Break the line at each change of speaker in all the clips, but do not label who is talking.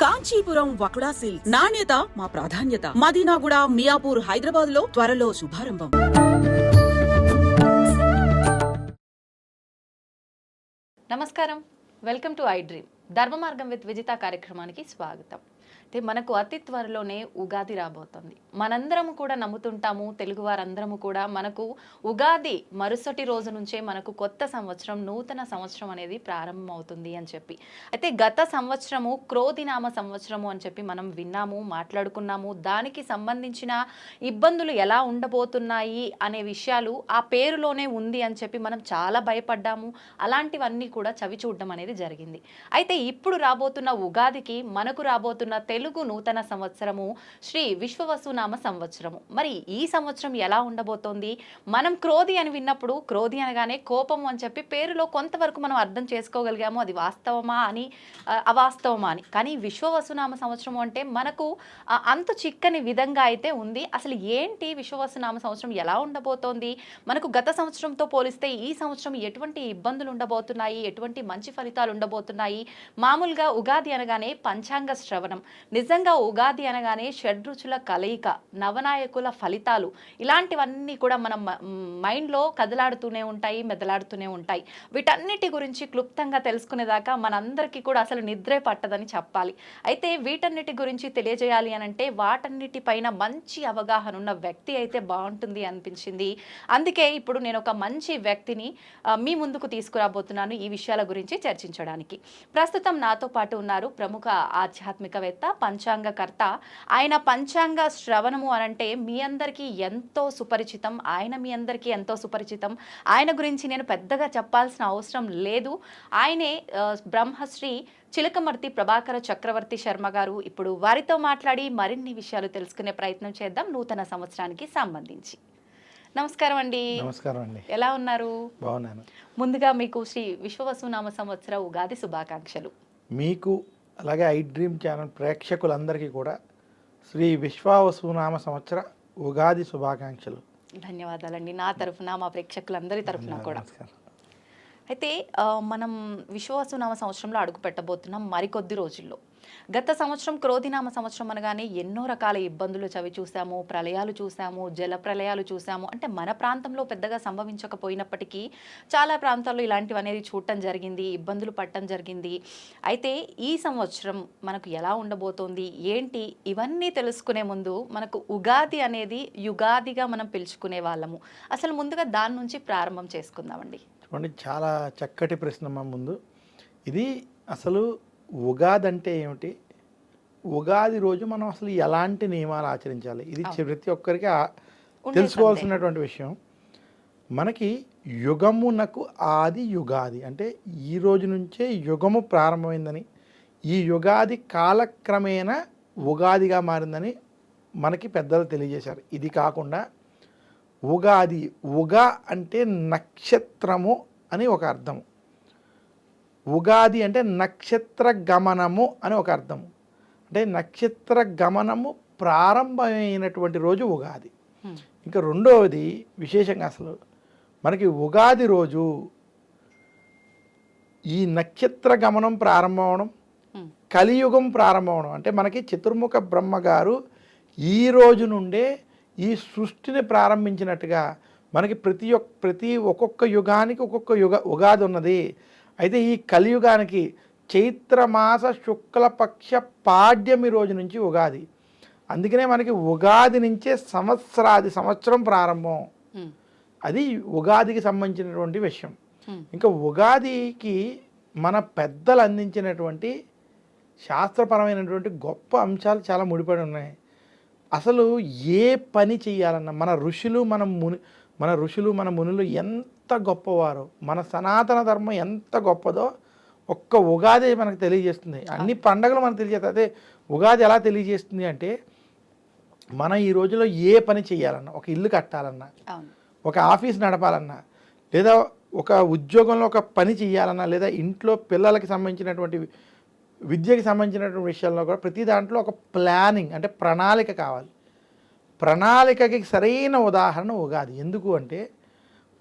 Kanchipuram వకుడా silk నాణ్యత మా ప్రాధాన్యత. మదీనాగుడ మియాపూర్ హైదరాబాద్లో త్వరలో శుభారంభం.
నమస్కారం. Welcome to I dream. Dharma Margam with Vijitha కార్యక్రమానికి స్వాగతం. అయితే మనకు అతి త్వరలోనే ఉగాది రాబోతుంది. మనందరము కూడా నమ్ముతుంటాము తెలుగు వారందరము కూడా మనకు ఉగాది మరుసటి రోజు నుంచే మనకు కొత్త సంవత్సరం నూతన సంవత్సరం అనేది ప్రారంభం అవుతుంది అని చెప్పి. అయితే గత సంవత్సరము క్రోధినామ సంవత్సరము అని చెప్పి మనం విన్నాము మాట్లాడుకున్నాము. దానికి సంబంధించిన ఇబ్బందులు ఎలా ఉండబోతున్నాయి అనే విషయాలు ఆ పేరులోనే ఉంది అని చెప్పి మనం చాలా భయపడ్డాము. అలాంటివన్నీ కూడా చవి చూడడం అనేది జరిగింది. అయితే ఇప్పుడు రాబోతున్న ఉగాదికి మనకు రాబోతున్న తెలుగు నూతన సంవత్సరము శ్రీ విశ్వవసునామ సంవత్సరము. మరి ఈ సంవత్సరం ఎలా ఉండబోతోంది? మనం క్రోధి అని విన్నప్పుడు క్రోధి అనగానే కోపం అని చెప్పి పేరులో కొంతవరకు మనం అర్థం చేసుకోగలిగాము. అది వాస్తవమా అని అవాస్తవమా అని. కానీ విశ్వవసునామ సంవత్సరం అంటే మనకు అంత అంతు చిక్కని విధంగా అయితే ఉంది. అసలు ఏంటి విశ్వవసునామ సంవత్సరం? ఎలా ఉండబోతోంది? మనకు గత సంవత్సరంతో పోలిస్తే ఈ సంవత్సరం ఎటువంటి ఇబ్బందులు ఉండబోతున్నాయి? ఎటువంటి మంచి ఫలితాలు ఉండబోతున్నాయి? మామూలుగా ఉగాది అనగానే పంచాంగ శ్రవణం. నిజంగా ఉగాది అనగానే షడ్రుచుల కలయిక నవనాయకుల ఫలితాలు ఇలాంటివన్నీ కూడా మనం మైండ్లో కదలాడుతూనే ఉంటాయి మెదలాడుతూనే ఉంటాయి. వీటన్నిటి గురించి క్లుప్తంగా తెలుసుకునేదాకా మనందరికీ కూడా అసలు నిద్రే పట్టదని చెప్పాలి. అయితే వీటన్నిటి గురించి తెలియజేయాలి అని అంటే వాటన్నిటిపైన మంచి అవగాహన ఉన్న వ్యక్తి అయితే బాగుంటుంది అనిపించింది. అందుకే ఇప్పుడు నేను ఒక మంచి వ్యక్తిని మీ ముందుకు తీసుకురాబోతున్నాను ఈ విషయాల గురించి చర్చించడానికి. ప్రస్తుతం నాతో పాటు ఉన్నారు ప్రముఖ ఆధ్యాత్మికవేత్త పంచాంగకర్త. ఆయన పంచాంగ శ్రవణము అనంటే మీ అందరికీ ఎంతో సుపరిచితం. ఆయన మీ అందరికీ ఎంతో సుపరిచితం. ఆయన గురించి నేను పెద్దగా చెప్పాల్సిన అవసరం లేదు. ఆయనే బ్రహ్మశ్రీ చిలకమర్తి ప్రభాకర చక్రవర్తి శర్మ గారు ఇప్పుడు వారితో మాట్లాడి మరిన్ని విషయాలు తెలుసుకునే ప్రయత్నం చేద్దాం. నూతన సంవత్సరానికి సంబంధించి. నమస్కారం అండి.
నమస్కారం అండి.
ఎలా ఉన్నారు?
బాగున్నాను.
ముందుగా మీకు శ్రీ విశ్వవసునామ సంవత్సర ఉగాది శుభాకాంక్షలు.
మీకు అలాగే ఐ డ్రీమ్ ఛానల్ ప్రేక్షకులందరికీ కూడా శ్రీ విశ్వావసునామ సంవత్సర ఉగాది శుభాకాంక్షలు.
ధన్యవాదాలండి. నా తరఫున మా ప్రేక్షకులందరి తరఫున కూడా.
నమస్కారం.
అయితే మనం విశ్వాసనామ సంవత్సరంలో అడుగు పెట్టబోతున్నాం మరికొద్ది రోజుల్లో. గత సంవత్సరం క్రోధినామ సంవత్సరం అనగానే ఎన్నో రకాల ఇబ్బందులు చవి చూసాము ప్రళయాలు చూసాము జల ప్రళయాలు చూసాము అంటే మన ప్రాంతంలో పెద్దగా సంభవించకపోయినప్పటికీ చాలా ప్రాంతాల్లో ఇలాంటివి అనేది చూడటం జరిగింది ఇబ్బందులు పడటం జరిగింది. అయితే ఈ సంవత్సరం మనకు ఎలా ఉండబోతోంది? ఏంటి? ఇవన్నీ తెలుసుకునే ముందు మనకు ఉగాది అనేది యుగాదిగా మనం పిలుచుకునే వాళ్ళము. అసలు ముందుగా దాని నుంచి ప్రారంభం చేసుకుందామండి.
చూడండి చాలా చక్కటి ప్రశ్న మా ముందు. ఇది అసలు ఉగాది అంటే ఏమిటి? ఉగాది రోజు మనం అసలు ఎలాంటి నియమాలు ఆచరించాలి? ఇది. ప్రతి ఒక్కరికి తెలుసుకోవాల్సినటువంటి విషయం. మనకి యుగమునకు ఆది యుగాది. అంటే ఈ రోజు నుంచే యుగము ప్రారంభమైందని ఈ యుగాది కాలక్రమేణా ఉగాదిగా మారిందని మనకి పెద్దలు తెలియజేశారు. ఇది కాకుండా ఉగాది ఉగ అంటే నక్షత్రము అని ఒక అర్థం ఉగాది అంటే నక్షత్ర గమనము అని ఒక అర్థం అంటే నక్షత్ర గమనము ప్రారంభమైనటువంటి రోజు ఉగాది. ఇంకా రెండవది విశేషంగా అసలు మనకి ఉగాది రోజు ఈ నక్షత్ర గమనం ప్రారంభం అవడం
హ్మ్.
కలియుగం ప్రారంభం అవడం అంటే మనకి చతుర్ముఖ బ్రహ్మగారు ఈ రోజు నుండే ఈ సృష్టిని ప్రారంభించినట్టుగా మనకి ప్రతి ఒక్క ప్రతి ఒక్కొక్క యుగానికి ఒక్కొక్క యుగ ఉగాది ఉన్నది. అయితే ఈ కలియుగానికి చైత్రమాస శుక్లపక్ష పాడ్యమి రోజు నుంచి ఉగాది. అందుకనే మనకి ఉగాది నుంచే సంవత్సరాది సంవత్సరం ప్రారంభం. అది ఉగాదికి సంబంధించినటువంటి విషయం. ఇంకా ఉగాదికి మన పెద్దలు అందించినటువంటి శాస్త్రపరమైనటువంటి గొప్ప అంశాలు చాలా ముడిపడి ఉన్నాయి. అసలు ఏ పని చేయాలన్నా మన ఋషులు మన ముని మన ఋషులు మన మునులు ఎంత గొప్పవారో మన సనాతన ధర్మం ఎంత గొప్పదో ఒక్క ఉగాది మనకు తెలియజేస్తుంది. అన్ని పండగలు మనకు తెలియజేస్తాయి అదే ఉగాది ఎలా తెలియజేస్తుంది అంటే మనం ఈ రోజులో ఏ పని చేయాలన్నా ఒక ఇల్లు కట్టాలన్నా ఒక ఆఫీస్ నడపాలన్నా లేదా ఒక ఉద్యోగంలో ఒక పని చేయాలన్నా లేదా ఇంట్లో పిల్లలకి సంబంధించినటువంటి విద్యకి సంబంధించినటువంటి విషయాల్లో కూడా ప్రతి దాంట్లో ఒక ప్లానింగ్ అంటే ప్రణాళిక కావాలి. ప్రణాళికకి సరైన ఉదాహరణ ఉగాది. ఎందుకు అంటే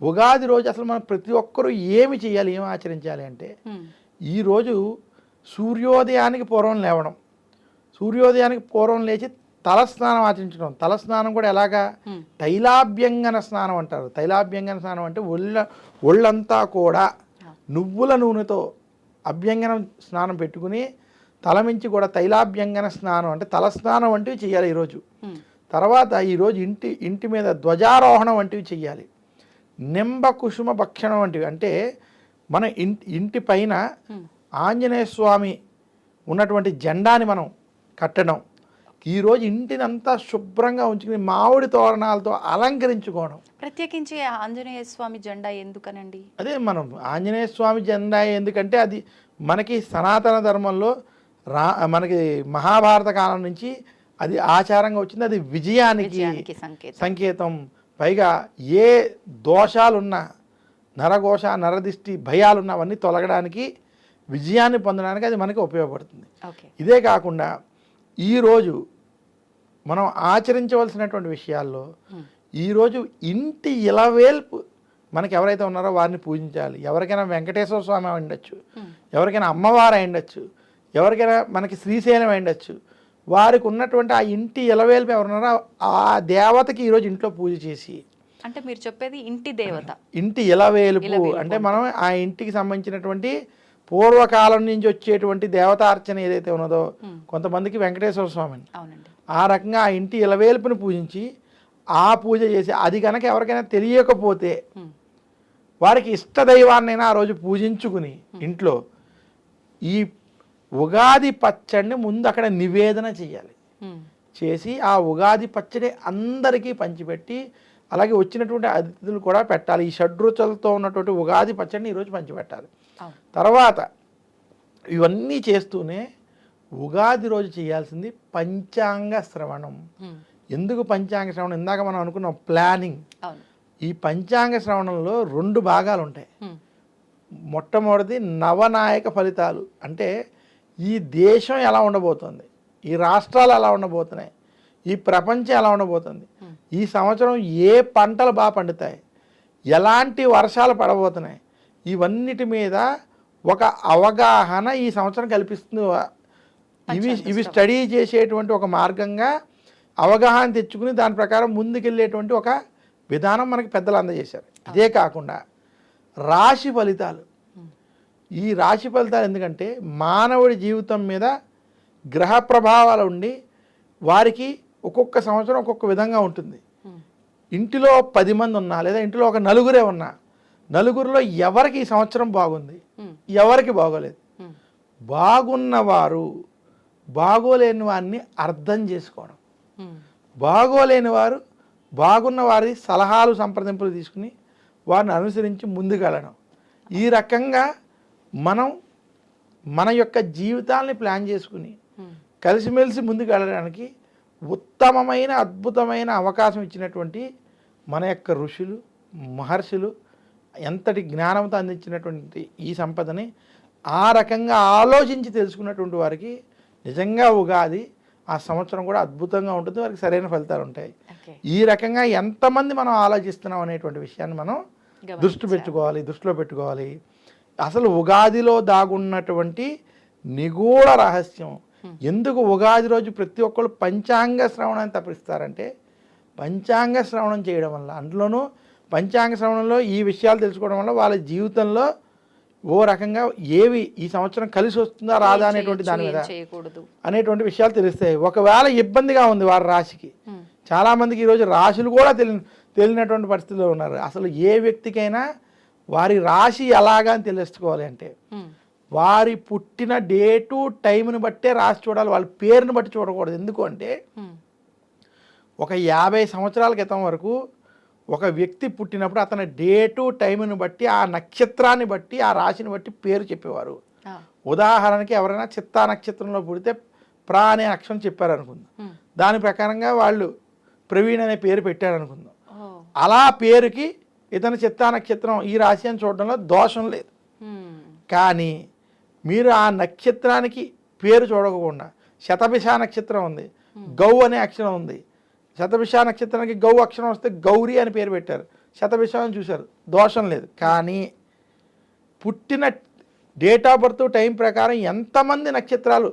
ఉగాది రోజు అసలు మనం ప్రతి ఒక్కరూ ఏమి చేయాలి ఏమి ఆచరించాలి అంటే. ఈరోజు సూర్యోదయానికి పూర్వం లేవడం. సూర్యోదయానికి పూర్వం లేచి తలస్నానం ఆచరించడం. తలస్నానం కూడా ఎలాగా. తైలాభ్యంగన స్నానం అంటారు. తైలాభ్యంగన స్నానం అంటే ఒళ్ళ ఒళ్ళంతా కూడా నువ్వుల నూనెతో అభ్యంగనం స్నానం పెట్టుకుని తలమించి కూడా తైలాభ్యంగన స్నానం అంటే తలస్నానం వంటివి చేయాలి ఈరోజు. తర్వాత ఈరోజు ఇంటి ఇంటి మీద ధ్వజారోహణం వంటివి చేయాలి నింబ కుసుమ భక్షణం వంటివి అంటే మన ఇంటి ఇంటి పైన. ఆంజనేయ స్వామి ఉన్నటువంటి జెండాని మనం కట్టడం. ఈరోజు ఇంటినంతా శుభ్రంగా ఉంచుకుని మామిడి తోరణాలతో అలంకరించుకోవడం.
ప్రత్యేకించి ఆంజనేయ స్వామి జెండా ఎందుకనండి?
అదే మనం ఆంజనేయ స్వామి జెండా ఎందుకంటే అది మనకి సనాతన ధర్మంలో రా మనకి మహాభారత కాలం నుంచి అది ఆచారంగా వచ్చింది. అది విజయానికి
సంకేతం.
పైగా ఏ దోషాలున్నా నరఘోష నరదిష్టి భయాలున్నా అవన్నీ తొలగడానికి విజయాన్ని పొందడానికి అది మనకి ఉపయోగపడుతుంది. ఇదే కాకుండా ఈరోజు మనం ఆచరించవలసినటువంటి విషయాల్లో. ఈరోజు ఇంటి ఇలవేల్పు మనకి ఎవరైతే ఉన్నారో వారిని పూజించాలి. ఎవరికైనా వెంకటేశ్వర స్వామి ఉండొచ్చు. ఎవరికైనా అమ్మవారు అయి ఉండొచ్చు. ఎవరికైనా మనకి శ్రీశైలం అయి ఉండొచ్చు. వారికి ఉన్నటువంటి ఆ ఇంటి ఇలవేల్పు ఎవరున్నారో ఆ దేవతకి ఈరోజు ఇంట్లో పూజ చేసి
అంటే మీరు చెప్పేది ఇంటి దేవత.
ఇంటి ఇలవేలుపు అంటే. మనం ఆ ఇంటికి సంబంధించినటువంటి పూర్వకాలం నుంచి వచ్చేటువంటి దేవతార్చన ఏదైతే ఉన్నదో. కొంతమందికి వెంకటేశ్వర స్వామిని. ఆ రకంగా ఆ ఇంటి ఇలవేల్పుని పూజించి ఆ పూజ చేసి అది కనుక ఎవరికైనా తెలియకపోతే వారికి ఇష్ట దైవాన్నైనా ఆ రోజు పూజించుకుని ఇంట్లో ఈ ఉగాది పచ్చడిని ముందు అక్కడ నివేదన చేయాలి. చేసి ఆ ఉగాది పచ్చడి అందరికీ పంచిపెట్టి అలాగే వచ్చినటువంటి అతిథులు కూడా పెట్టాలి. ఈ షడ్రుచులతో ఉన్నటువంటి ఉగాది పచ్చడిని ఈరోజు పంచిపెట్టాలి. తర్వాత ఇవన్నీ చేస్తూనే ఉగాది రోజు చేయాల్సింది పంచాంగ శ్రవణం. ఎందుకు పంచాంగ శ్రవణం? ఇందాక మనం అనుకున్నాం ప్లానింగ్. ఈ పంచాంగ శ్రవణంలో రెండు భాగాలు ఉంటాయి మొట్టమొదటిది నవనాయక ఫలితాలు. అంటే ఈ దేశం ఎలా ఉండబోతుంది? ఈ రాష్ట్రాలు ఎలా ఉండబోతున్నాయి? ఈ ప్రపంచం ఎలా ఉండబోతుంది. ఈ సంవత్సరం ఏ పంటలు బాగా పండుతాయి? ఎలాంటి వర్షాలు పడబోతున్నాయి? ఇవన్నిటి మీద ఒక అవగాహన ఈ సంవత్సరం కల్పిస్తుంది. ఇవి ఇవి స్టడీ చేసేటువంటి ఒక మార్గంగా అవగాహన తెచ్చుకుని దాని ప్రకారం ముందుకెళ్ళేటువంటి ఒక విధానం మనకి పెద్దలు అందజేశారు. ఇదే కాకుండా రాశి ఫలితాలు. ఈ రాశి ఫలితాలు ఎందుకంటే మానవుడి జీవితం మీద గ్రహ ప్రభావాలు ఉండి వారికి ఒక్కొక్క సంవత్సరం ఒక్కొక్క విధంగా ఉంటుంది. ఇంటిలో పది మంది ఉన్నా లేదా ఇంటిలో ఒక నలుగురే ఉన్నా నలుగురిలో ఎవరికి ఈ సంవత్సరం బాగుంది? ఎవరికి బాగోలేదు? బాగున్నవారు బాగోలేని వారిని అర్థం చేసుకోవడం. బాగోలేని వారు బాగున్న వారి సలహాలు సంప్రదింపులు తీసుకుని వారిని అనుసరించి ముందుకెళ్ళడం. ఈ రకంగా మనం మన యొక్క జీవితాల్ని ప్లాన్ చేసుకుని కలిసిమెలిసి ముందుకు వెళ్ళడానికి ఉత్తమమైన అద్భుతమైన అవకాశం ఇచ్చినటువంటి మన యొక్క ఋషులు మహర్షులు ఎంతటి జ్ఞానంతో అందించినటువంటి ఈ సంపదని ఆ రకంగా ఆలోచించి తెలుసుకున్నటువంటి వారికి నిజంగా ఉగాది ఆ సంవత్సరం కూడా అద్భుతంగా ఉంటుంది. వారికి సరైన ఫలితాలు ఉంటాయి. ఈ రకంగా ఎంతమంది మనం ఆలోచిస్తున్నాం అనేటువంటి విషయాన్ని మనం దృష్టి. పెట్టుకోవాలి దృష్టిలో పెట్టుకోవాలి. అసలు ఉగాదిలో దాగున్నటువంటి నిగూఢ రహస్యం ఎందుకు ఉగాది రోజు ప్రతి ఒక్కళ్ళు పంచాంగ శ్రవణాన్ని తప్పిస్తారంటే పంచాంగ శ్రవణం చేయడం వల్ల అందులోనూ పంచాంగ శ్రవణంలో ఈ విషయాలు తెలుసుకోవడం వల్ల వాళ్ళ జీవితంలో ఓ రకంగా ఏవి ఈ సంవత్సరం కలిసి వస్తుందా రాదా అనేటువంటి దాని మీద అనేటువంటి విషయాలు తెలుస్తాయి. ఒకవేళ ఇబ్బందిగా ఉంది వారి రాశికి. చాలామందికి ఈరోజు రాశులు కూడా తెలి తెలియనటువంటి పరిస్థితిలో ఉన్నారు. అసలు ఏ వ్యక్తికైనా వారి రాశి ఎలాగా అని తెలుసుకోవాలి అంటే వారి పుట్టిన డేటు టైంని బట్టే రాసి చూడాలి. వాళ్ళ పేరుని బట్టి చూడకూడదు. ఎందుకు అంటే ఒక యాభై సంవత్సరాల క్రితం వరకు ఒక వ్యక్తి పుట్టినప్పుడు అతని డేటు టైంని బట్టి ఆ నక్షత్రాన్ని బట్టి ఆ రాశిని బట్టి పేరు చెప్పేవారు. ఉదాహరణకి ఎవరైనా చిత్తా నక్షత్రంలో పుడితే ప్రా అనే అక్షరం చెప్పారు అనుకుందాం
ఉమ్,
దాని ప్రకారంగా వాళ్ళు ప్రవీణ్ అనే పేరు పెట్టారు అనుకుందాం అలా పేరుకి ఇతని చిత్తా నక్షత్రం ఈ రాశి అని చూడడంలో దోషం లేదు. కానీ మీరు ఆ నక్షత్రానికి పేరు చూడకుండా శతభిష నక్షత్రం ఉంది గౌ అనే అక్షరం ఉంది. శతభిష నక్షత్రానికి గౌ అక్షరం వస్తే గౌరీ అని పేరు పెట్టారు. శతభిష అని చూశారు. దోషం లేదు. కానీ పుట్టిన డేట్ ఆఫ్ బర్త్ టైం ప్రకారం ఎంతమంది నక్షత్రాలు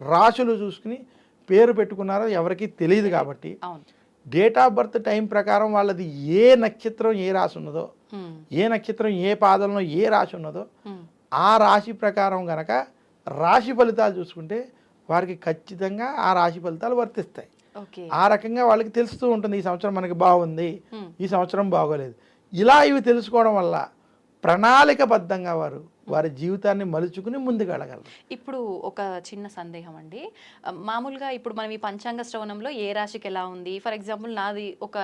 రాశులు చూసుకుని పేరు పెట్టుకున్నారో ఎవరికీ తెలియదు కాబట్టి డేట్ ఆఫ్ బర్త్ టైం ప్రకారం వాళ్ళది ఏ నక్షత్రం ఏ రాశి ఉన్నదో ఏ నక్షత్రం ఏ పాదంలో ఏ రాశి ఉన్నదో ఆ రాశి ప్రకారం గనక రాశి ఫలితాలు చూసుకుంటే వారికి ఖచ్చితంగా ఆ రాశి ఫలితాలు వర్తిస్తాయి. ఆ రకంగా వాళ్ళకి తెలుస్తూ ఉంటుంది ఈ సంవత్సరం మనకి బాగుంది ఈ సంవత్సరం బాగోలేదు. ఇలా ఇవి తెలుసుకోవడం వల్ల ప్రణాళికబద్ధంగా వారు వారి జీవితాన్ని మలుచుకుని ముందుకు వెళ్ళగలరు
ఇప్పుడు ఒక చిన్న సందేహం అండి. మామూలుగా ఇప్పుడు మనం ఈ పంచాంగ శ్రవణంలో ఏ రాశికి ఎలా ఉంది? ఫర్ ఎగ్జాంపుల్ నాది ఒక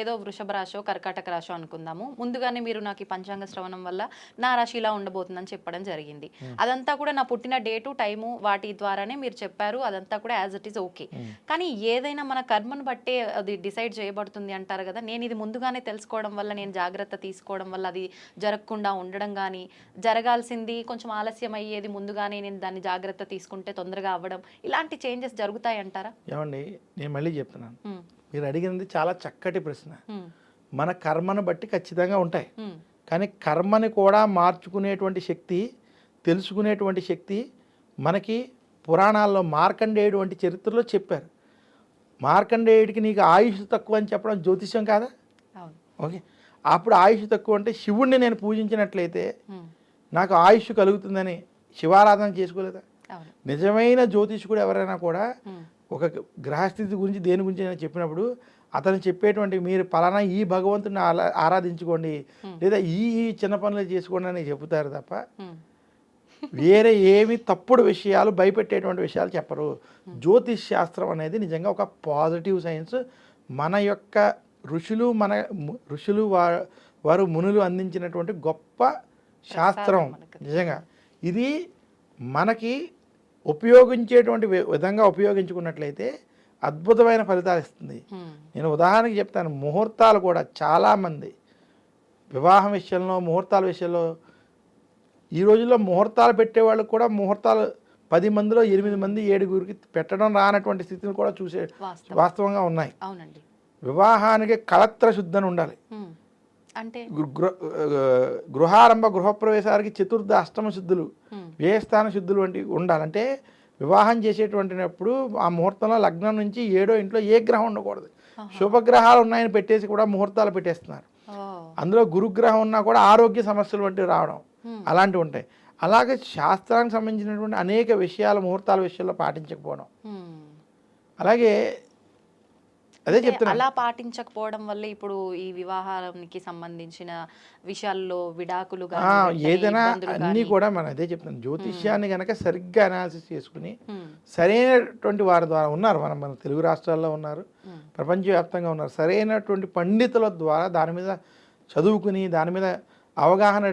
ఏదో వృషభ రాశో కర్కాటక రాశో అనుకుందాము. ముందుగానే మీరు నాకు ఈ పంచాంగ శ్రవణం వల్ల నా రాశి ఇలా ఉండబోతుందని చెప్పడం జరిగింది. అదంతా కూడా నా పుట్టిన డేటు టైము వాటి ద్వారానే మీరు చెప్పారు. అదంతా కూడా యాజ్ ఇట్ ఈస్ ఓకే కానీ ఏదైనా మన కర్మను బట్టే అది డిసైడ్ చేయబడుతుంది అంటారు కదా. నేను ఇది ముందుగానే తెలుసుకోవడం వల్ల నేను జాగ్రత్త తీసుకోవడం వల్ల అది జరగకుండా ఉండడం కానీ జరగాల్సింది కొంచెం ఆలస్యం అయ్యేది ముందుగానే నేను దాన్ని జాగ్రత్త తీసుకుంటే తొందరగా అవ్వడం ఇలాంటి చేంజెస్ జరుగుతాయి అంటారా
ఏమండి నేను మళ్ళీ చెప్తున్నాను. మీరు అడిగినది చాలా చక్కటి ప్రశ్న. మన కర్మను బట్టి ఖచ్చితంగా ఉంటాయి. కానీ కర్మని కూడా మార్చుకునేటువంటి శక్తి తెలుసుకునేటువంటి శక్తి మనకి పురాణాల్లో మార్కండేయుడు వంటి చరిత్రలో చెప్పారు. మార్కండేయుడికి నీకు ఆయుష్ తక్కువ అని చెప్పడం జ్యోతిష్యం కాదా? ఓకే. అప్పుడు ఆయుష్ తక్కువ అంటే శివుణ్ణి నేను పూజించినట్లయితే నాకు ఆయుష్ కలుగుతుందని శివారాధన చేసుకోలేదా? నిజమైన జ్యోతిష్కుడు ఎవరైనా కూడా ఒక గ్రహస్థితి గురించి దేని గురించి అయినా చెప్పినప్పుడు అతను చెప్పేటువంటి మీరు పలానా ఈ భగవంతుని ఆరాధించుకోండి. లేదా ఈ ఈ చిన్న పనులు చేసుకోండి అని చెబుతారు తప్ప వేరే ఏమి తప్పుడు విషయాలు భయపెట్టేటువంటి విషయాలు చెప్పరు. జ్యోతిష్ శాస్త్రం అనేది నిజంగా ఒక పాజిటివ్ సైన్స్. మన యొక్క ఋషులు మన ఋషులు వారు మునులు అందించినటువంటి గొప్ప శాస్త్రం. నిజంగా. ఇది మనకి ఉపయోగించేటువంటి విధంగా ఉపయోగించుకున్నట్లయితే అద్భుతమైన ఫలితాలు ఇస్తుంది. నేను ఉదాహరణకి చెప్తాను. ముహూర్తాలు కూడా చాలామంది వివాహం విషయంలో ముహూర్తాల విషయంలో ఈ రోజుల్లో ముహూర్తాలు పెట్టేవాళ్ళు కూడా ముహూర్తాలు పది మందిలో ఎనిమిది మంది ఏడుగురికి పెట్టడం రానటువంటి స్థితిని కూడా చూసే
వాస్తవం.
వాస్తవంగా ఉన్నాయి.
అవునండి.
వివాహానికి కళత్ర శుద్ధని ఉండాలి.
అంటే?
గృహారంభ గృహప్రవేశానికి చతుర్థ అష్టమ శుద్ధులు వ్యయస్థాన శుద్ధులు వంటివి ఉండాలంటే వివాహం చేసేటువంటినప్పుడు ఆ ముహూర్తంలో లగ్నం నుంచి ఏడో ఇంట్లో ఏ గ్రహం ఉండకూడదు. శుభగ్రహాలు ఉన్నాయని పెట్టేసి కూడా ముహూర్తాలు పెట్టేస్తున్నారు. అందులో గురుగ్రహం ఉన్నా కూడా ఆరోగ్య సమస్యలు వంటివి రావడం. అలాంటివి ఉంటాయి. అలాగే శాస్త్రానికి సంబంధించినటువంటి అనేక విషయాలు ముహూర్తాల విషయంలో పాటించకపోవడం. అలాగే అదే
అంటే
చెప్తున్నాను
అలా పాటించకపోవడం వల్ల ఇప్పుడు ఈ వివాహానికి సంబంధించిన విషయాల్లో విడాకులు
ఏదైనా అన్నీ కూడా మనం అదే చెప్తున్నాం. జ్యోతిష్యాన్ని కనుక సరిగ్గా అనాలిసిస్ చేసుకుని సరైనటువంటి వారి ద్వారా ఉన్నారు. మనం మన తెలుగు రాష్ట్రాల్లో ఉన్నారు ప్రపంచవ్యాప్తంగా ఉన్నారు. సరైనటువంటి పండితుల ద్వారా దాని మీద చదువుకుని దాని మీద అవగాహన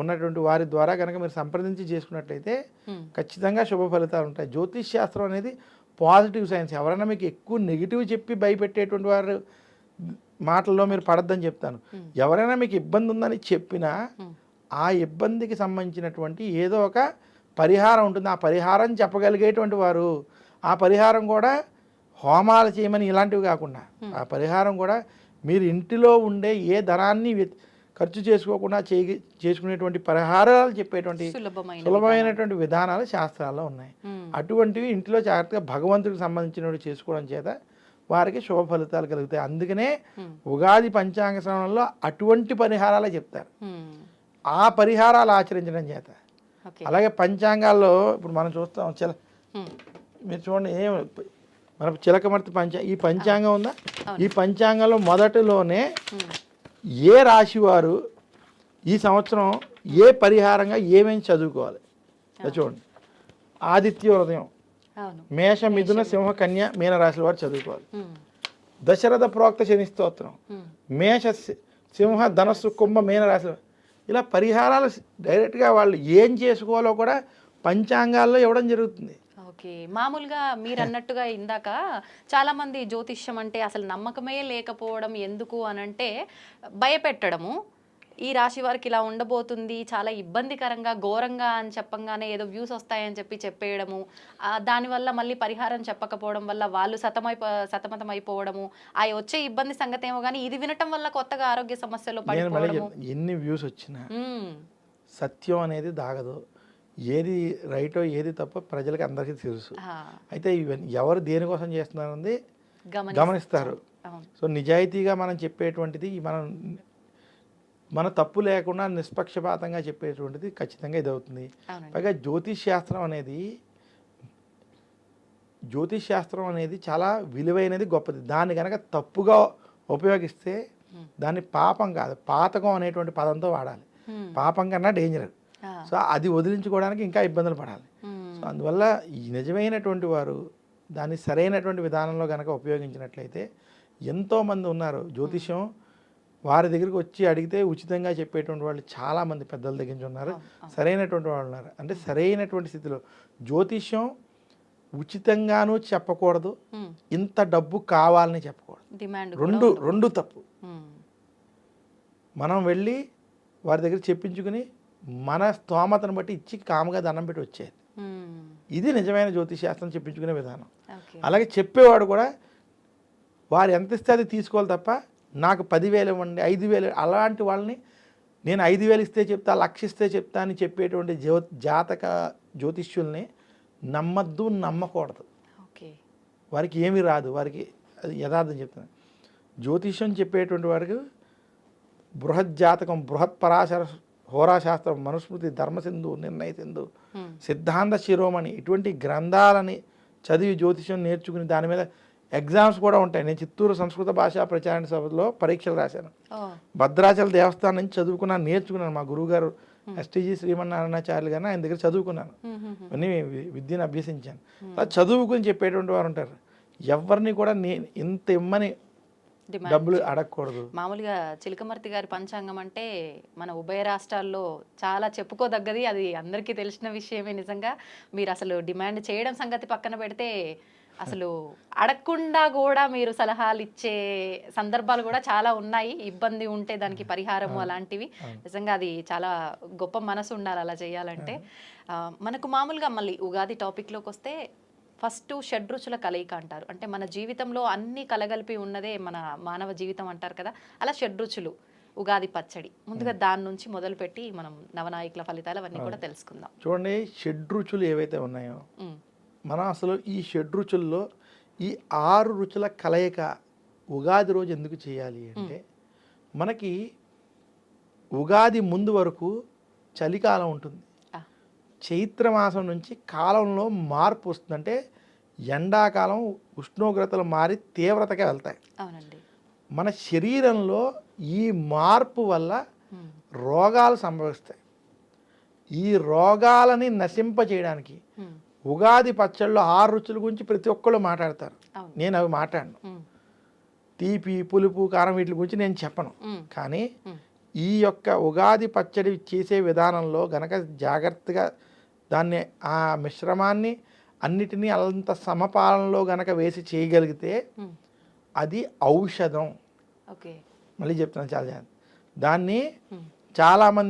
ఉన్నటువంటి వారి ద్వారా కనుక మీరు సంప్రదించి చేసుకున్నట్లయితే ఖచ్చితంగా శుభ ఫలితాలు ఉంటాయి. జ్యోతిష్ శాస్త్రం అనేది పాజిటివ్ సైన్స్. ఎవరైనా మీకు ఎక్కువ నెగిటివ్ చెప్పి భయపెట్టేటువంటి వారు మాటల్లో మీరు పడద్దని చెప్తాను. ఎవరైనా మీకు ఇబ్బంది ఉందని చెప్పినా ఆ ఇబ్బందికి సంబంధించినటువంటి ఏదో ఒక పరిహారం ఉంటుంది. ఆ పరిహారం చెప్పగలిగేటువంటి వారు ఆ పరిహారం కూడా హోమాలు చేయమని ఇలాంటివి కాకుండా ఆ పరిహారం కూడా మీరు ఇంటిలో ఉండే ఏ ధనాన్ని ఖర్చు చేసుకోకుండా చేయ చేసుకునేటువంటి పరిహారాలు చెప్పేటువంటి
సులభమైన
సులభమైనటువంటి విధానాలు శాస్త్రాల్లో ఉన్నాయి. అటువంటివి ఇంట్లో జాగ్రత్తగా భగవంతుడికి సంబంధించినవి చేసుకోవడం చేత వారికి శుభ ఫలితాలు కలుగుతాయి. అందుకనే ఉగాది పంచాంగ శ్రవణంలో అటువంటి పరిహారాలే చెప్తారు. ఆ పరిహారాలు ఆచరించడం చేత. అలాగే పంచాంగాల్లో ఇప్పుడు మనం చూస్తాం చిల మీరు చూడండి ఏం మన చిలకమర్తి పంచా ఈ పంచాంగం ఉందా. ఈ పంచాంగంలో మొదటిలోనే ఏ రాశి వారు ఈ సంవత్సరం ఏ పరిహారంగా ఏమేమి చదువుకోవాలి? చూడండి. ఆదిత్య హృదయం మేష మిథున సింహ కన్య మీన రాశుల వారు చదువుకోవాలి. దశరథ ప్రోక్త శని స్తోత్రం. మేష సింహ ధనస్సు కుంభ మీన రాశి ఇలా పరిహారాలు డైరెక్ట్గా వాళ్ళు ఏం చేసుకోవాలో కూడా పంచాంగాల్లో ఇవ్వడం జరుగుతుంది.
ఓకే. మామూలుగా మీరు అన్నట్టుగా ఇందాక చాలా మంది జ్యోతిష్యం అంటే అసలు నమ్మకమే లేకపోవడం ఎందుకు అని అంటే భయపెట్టడము. ఈ రాశి వారికి ఇలా ఉండబోతుంది చాలా ఇబ్బందికరంగా ఘోరంగా అని చెప్పంగానే ఏదో వ్యూస్ వస్తాయని చెప్పి చెప్పేయడము. దానివల్ల మళ్ళీ పరిహారం చెప్పకపోవడం వల్ల వాళ్ళు సతమైపో సతమతం అయిపోవడము ఆ వచ్చే ఇబ్బంది సంగతి ఏమో కానీ ఇది వినటం వల్ల కొత్తగా ఆరోగ్య సమస్యలు పడిపోవడము.
ఎన్ని వ్యూస్ వచ్చినా సత్యం అనేది దాగదు. ఏది రైటో ఏది తప్ప ప్రజలకి అందరికీ తెలుసు. అయితే ఇవన్నీ ఎవరు దేనికోసం చేస్తున్నారన్నది
గమనిస్తాం.
గమనిస్తారు. సో నిజాయితీగా మనం చెప్పేటువంటిది మనం మన తప్పు లేకుండా నిష్పక్షపాతంగా చెప్పేటువంటిది ఖచ్చితంగా ఇది అవుతుంది
అవునండి.
పైగా జ్యోతిష్ శాస్త్రం అనేది జ్యోతిష్ శాస్త్రం అనేది చాలా విలువైనది గొప్పది. దాన్ని కనుక తప్పుగా ఉపయోగిస్తే. దాన్ని పాపం కాదు పాతకం అనేటువంటి పదంతో వాడాలి. పాపం కన్నా డేంజర్. సో అది వదిలించుకోవడానికి ఇంకా ఇబ్బందులు పడాలి. సో అందువల్ల ఈ నిజమైనటువంటి వారు దాన్ని సరైనటువంటి విధానంలో కనుక ఉపయోగించినట్లయితే ఎంతోమంది ఉన్నారు జ్యోతిష్యం వారి దగ్గరికి వచ్చి అడిగితే ఉచితంగా చెప్పేటువంటి వాళ్ళు చాలామంది పెద్దల దగ్గర నుంచి ఉన్నారు. సరైనటువంటి వాళ్ళు ఉన్నారు అంటే సరైనటువంటి స్థితిలో జ్యోతిష్యం ఉచితంగానూ చెప్పకూడదు. ఇంత డబ్బు కావాలని చెప్పకూడదు రెండు. రెండు తప్పు. మనం వెళ్ళి వారి దగ్గర చెప్పించుకుని మన స్తోమతను బట్టి ఇచ్చి కాముగా దండం పెట్టి వచ్చేది
Hmm.
ఇది నిజమైన జ్యోతిష్ శాస్త్రం చెప్పించుకునే విధానం. అలాగే చెప్పేవాడు కూడా వారు ఎంత ఇస్తే అది తీసుకోవాలి తప్ప నాకు పదివేలు ఇవ్వండి ఐదు వేలు అలాంటి వాళ్ళని నేను ఐదు వేలు ఇస్తే చెప్తా లక్ష ఇస్తే చెప్తా అని చెప్పేటువంటి జ్యో జాతక జ్యోతిష్యుల్ని నమ్మద్దు నమ్మకూడదు. వారికి ఏమీ రాదు వారికి అది యథార్థం చెప్తాను జ్యోతిష్యం చెప్పేటువంటి వారికి బృహత్ జాతకం బృహత్ పరాశర హోరాశాస్త్రం మనుస్మృతి ధర్మసింధు నిర్ణయ సింధు. సిద్ధాంత శిరోమణి ఇటువంటి గ్రంథాలని చదివి జ్యోతిష్యం నేర్చుకుని దాని మీద ఎగ్జామ్స్ కూడా ఉంటాయి. నేను చిత్తూరు సంస్కృత భాషా ప్రచారణ సభలో పరీక్షలు రాశాను. భద్రాచల దేవస్థానం నుంచి చదువుకున్నాను నేర్చుకున్నాను. మా గురువుగారు ఎస్టీజీ శ్రీమన్నారాయణాచార్యులు గారిని ఆయన దగ్గర చదువుకున్నాను. అన్నీ విద్యను అభ్యసించాను. అలా చదువుకుని చెప్పేటువంటి వారు ఉంటారు. ఎవరిని కూడా నేను ఇంత ఇమ్మని డబ్బులు అడగకూడదు.
మామూలుగా చిలకమర్తి గారి పంచాంగం అంటే మన ఉభయ రాష్ట్రాల్లో చాలా చెప్పుకోదగ్గది అది అందరికీ తెలిసిన విషయమే నిజంగా. మీరు అసలు డిమాండ్ చేయడం సంగతి పక్కన పెడితే అసలు అడగకుండా కూడా మీరు సలహాలు ఇచ్చే సందర్భాలు కూడా చాలా ఉన్నాయి. ఇబ్బంది ఉంటే దానికి పరిహారము అలాంటివి. నిజంగా అది చాలా గొప్ప మనసు ఉండాలి అలా చేయాలంటే. మనకు మామూలుగా మళ్ళీ ఉగాది టాపిక్లోకి వస్తే ఫస్ట్ షడ్రుచుల కలయిక అంటారు. అంటే మన జీవితంలో అన్ని కలగలిపి ఉన్నదే మన మానవ జీవితం అంటారు కదా అలా షడ్రుచులు ఉగాది పచ్చడి ముందుగా దాని నుంచి మొదలుపెట్టి మనం నవనాయకుల ఫలితాలు అవన్నీ కూడా తెలుసుకుందాం.
చూడండి షడ్రుచులు ఏవైతే ఉన్నాయో మనం అసలు ఈ షడ్రుచుల్లో ఈ ఆరు రుచుల కలయిక ఉగాది రోజు ఎందుకు చేయాలి అంటే మనకి ఉగాది ముందు వరకు చలికాలం ఉంటుంది. చైత్రమాసం నుంచి కాలంలో మార్పు వస్తుంది అంటే ఎండాకాలం ఉష్ణోగ్రతలు మారి తీవ్రతగా వెళ్తాయి.
అవునండి.
మన శరీరంలో ఈ మార్పు వల్ల రోగాలు సంభవిస్తాయి. ఈ రోగాలని నశింప చేయడానికి
ఉమ్,
ఉగాది పచ్చళ్ళు ఆరు రుచుల గురించి ప్రతి ఒక్కళ్ళు మాట్లాడతారు. నేను అవి మాట్లాడను. తీపి పులుపు కారం వీటి గురించి నేను చెప్పను. కానీ ఈ యొక్క ఉగాది పచ్చడి చేసే విధానంలో గనక జాగ్రత్తగా దాన్ని ఆ మిశ్రమాన్ని అన్నిటినీ అంత సమపాలనలో గనక వేసి చేయగలిగితే అది ఔషధం.
ఓకే.
మళ్ళీ చెప్తున్నాను చాలా దాన్ని చాలామంది